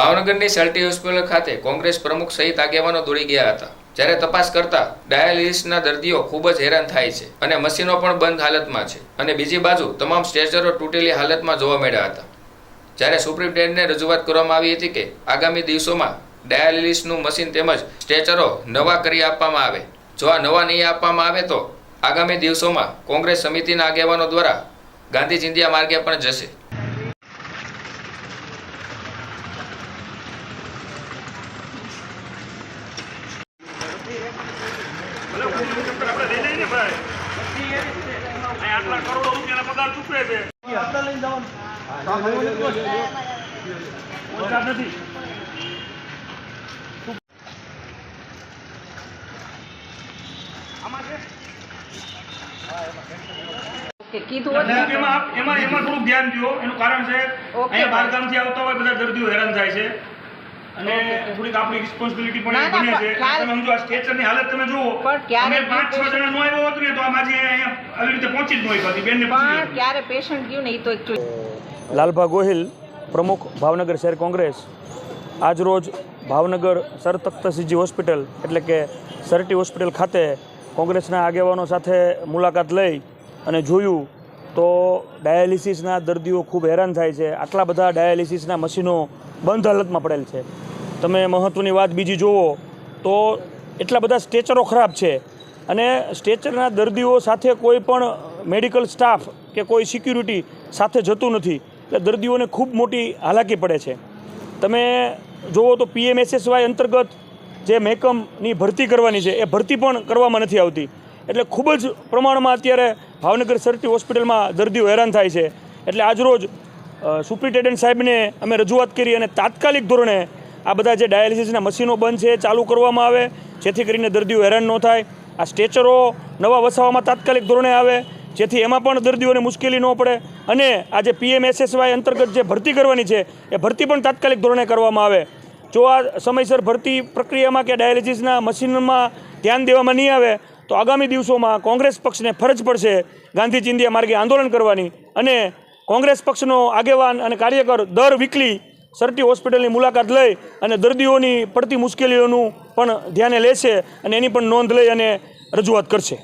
ભાવનગરની સલ્ટી હોસ્પિટલ ખાતે કોંગ્રેસ પ્રમુખ સહિત આગેવાનો દોડી ગયા હતા. જ્યારે તપાસ કરતા ડાયાલિસિસના દર્દીઓ ખૂબ જ હેરાન થાય છે અને મશીનો પણ બંધ હાલતમાં છે અને બીજી બાજુ તમામ સ્ટ્રેચરો તૂટેલી હાલતમાં જોવા મળ્યા હતા. જ્યારે સુપ્રિન્ટેન્ડન્ટને રજૂઆત કરવામાં આવી હતી કે આગામી દિવસોમાં ડાયાલિસિસનું મશીન તેમજ સ્ટ્રેચરો નવા કરી આપવામાં આવે. જો આ નવા નહીં આપવામાં આવે તો આગામી દિવસોમાં કોંગ્રેસ સમિતિના આગેવાનો દ્વારા ગાંધી ચિંધિયા માર્ગે પણ જશે આપણે લઈ લઈએ ને ભાઈ અહીં આટલા કરોડો રૂપિયાના પગાર ચૂકવે છે નથી કે કીધું હોત. એટલે ને એમાં એમાં એમાં થોડુંક ધ્યાન દો એનું કારણ છે. અહીંયા બહારગામથી આવતા હોય બધા દર્દીઓ હેરાન થાય છે. અને થોડીક આપણી રિસ્પોન્સિબિલિટી પણ બને છે. તમે સમજો આ સ્ટેચરની હાલત તમે જુઓ. અમે પાંચ છ જણા નો આવ્યો હતો ને તો આમ આજે અહીંયા આવી રીતે પહોંચી જ ન હતી બેનને પણ ક્યારે પેશન્ટ ગયું ને એ તો એક લાલભા ગોહિલ પ્રમુખ ભાવનગર શહેર કોંગ્રેસ. આજરોજ ભાવનગર સર તખ્તસિંહજી હોસ્પિટલ એટલે કે સરટી હોસ્પિટલ ખાતે કોંગ્રેસના આગેવાનો સાથે મુલાકાત લઈ અને જોયું તો ડાયાલિસિસના દર્દીઓ ખૂબ હેરાન થાય છે. આટલા બધા ડાયાલિસિસના મશીનો બંધ હાલતમાં પડેલ છે. તમે મહત્ત્વની વાત બીજી જુઓ તો એટલા બધા સ્ટેચરો ખરાબ છે. અને સ્ટેચરના દર્દીઓ સાથે કોઈ પણ મેડિકલ સ્ટાફ કે કોઈ સિક્યુરિટી સાથે જતું નથી. એટલે દર્દીઓને ખૂબ મોટી હાલાકી પડે છે. તમે જુઓ તો પીએમએસએસવાય અંતર્ગત જે મહેકમની ભરતી કરવાની છે, એ ભરતી પણ કરવામાં નથી આવતી. એટલે ખૂબ જ પ્રમાણમાં અત્યારે ભાવનગર સરટી હોસ્પિટલમાં દર્દીઓ હેરાન થાય છે. એટલે આજરોજ સુપ્રિન્ટેન્ડન્ટ સાહેબને અમે રજૂઆત કરી અને તાત્કાલિક ધોરણે આ બધા જે ડાયાલિસિસના મશીનો બંધ છે ચાલુ કરવામાં આવે જેથી કરીને દર્દીઓ હેરાન ન થાય આ સ્ટેચરો નવા વસાવામાં તાત્કાલિક ધોરણે આવે જેથી એમાં પણ દર્દીઓને મુશ્કેલી ન પડે અને આ જે પીએમએસએસવાય અંતર્ગત જે ભરતી કરવાની છે એ ભરતી પણ તાત્કાલિક ધોરણે કરવામાં આવે જો આ સમયસર ભરતી પ્રક્રિયામાં કે ડાયાલિસિસના મશીનમાં ધ્યાન દેવામાં નહીં આવે તો આગામી દિવસોમાં કોંગ્રેસ પક્ષને ફરજ પડશે ગાંધી ચિંધ્યા માર્ગે આંદોલન કરવાની અને કોંગ્રેસ પક્ષનો આગેવાન અને કાર્યકર દર વીકલી સરટી હોસ્પિટલની મુલાકાત લઈ અને દર્દીઓની પડતી મુશ્કેલીઓનું પણ ધ્યાને લેશે અને એની પણ નોંધ લઈ અને રજૂઆત કરશે.